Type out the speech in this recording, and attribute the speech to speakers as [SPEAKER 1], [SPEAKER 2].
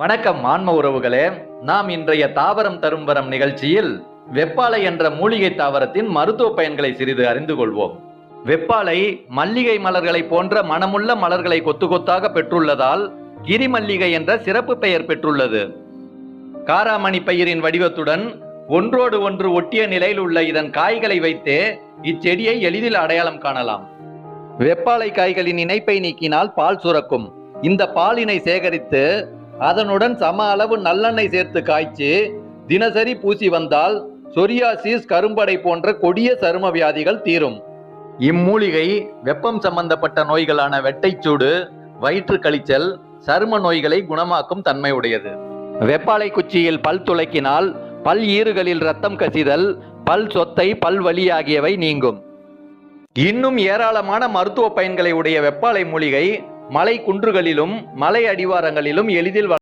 [SPEAKER 1] வணக்கம் ஆன்ம உறவுகளே. நாம் இன்றைய தாவரம் தரும் வரம் நிகழ்ச்சியில் வெப்பாலை என்ற மூலிகை தாவரத்தின் மருத்துவ பயன்களை சிறிது அறிந்து கொள்வோம். வெப்பாலை மல்லிகை மலர்களை போன்ற மணமுள்ள மலர்களை கொத்து கொத்தாக பெற்றுள்ளதால் கிரிமல்லிகை என்ற சிறப்பு பெயர் பெற்றுள்ளது. காராமணி பயிரின் வடிவத்துடன் ஒன்றோடு ஒன்று ஒட்டிய நிலையில் உள்ள இதன் காய்களை வைத்தே இச்செடியை எளிதில் அடையாளம் காணலாம். வெப்பாலை காய்களின் இணைப்பை நீக்கினால் பால் சுரக்கும். இந்த பாலினை சேகரித்து அதனுடன் சம அளவு நல்லெண்ணெய் சேர்த்து காய்ச்சி தினசரி பூசி வந்தால் சொரியாசிஸ் கரும்படை போன்ற கொடிய சரும வியாதிகள் தீரும். இம்மூலிகை வெப்பம் சம்பந்தப்பட்ட நோய்களான வெட்டைச்சூடு வயிற்று கழிச்சல் சரும நோய்களை குணமாக்கும் தன்மை உடையது வெப்பாலை குச்சியில் பல் துளைக்கினால் பல் ஈறுகளில் ரத்தம் கசிதல் பல் சொத்தை பல் வலி ஆகியவை நீங்கும். இன்னும் ஏராளமான மருத்துவ பயன்களை உடைய வெப்பாலை மூலிகை மலை குன்றுகளிலும் மலை அடிவாரங்களிலும் எளிதில் வள-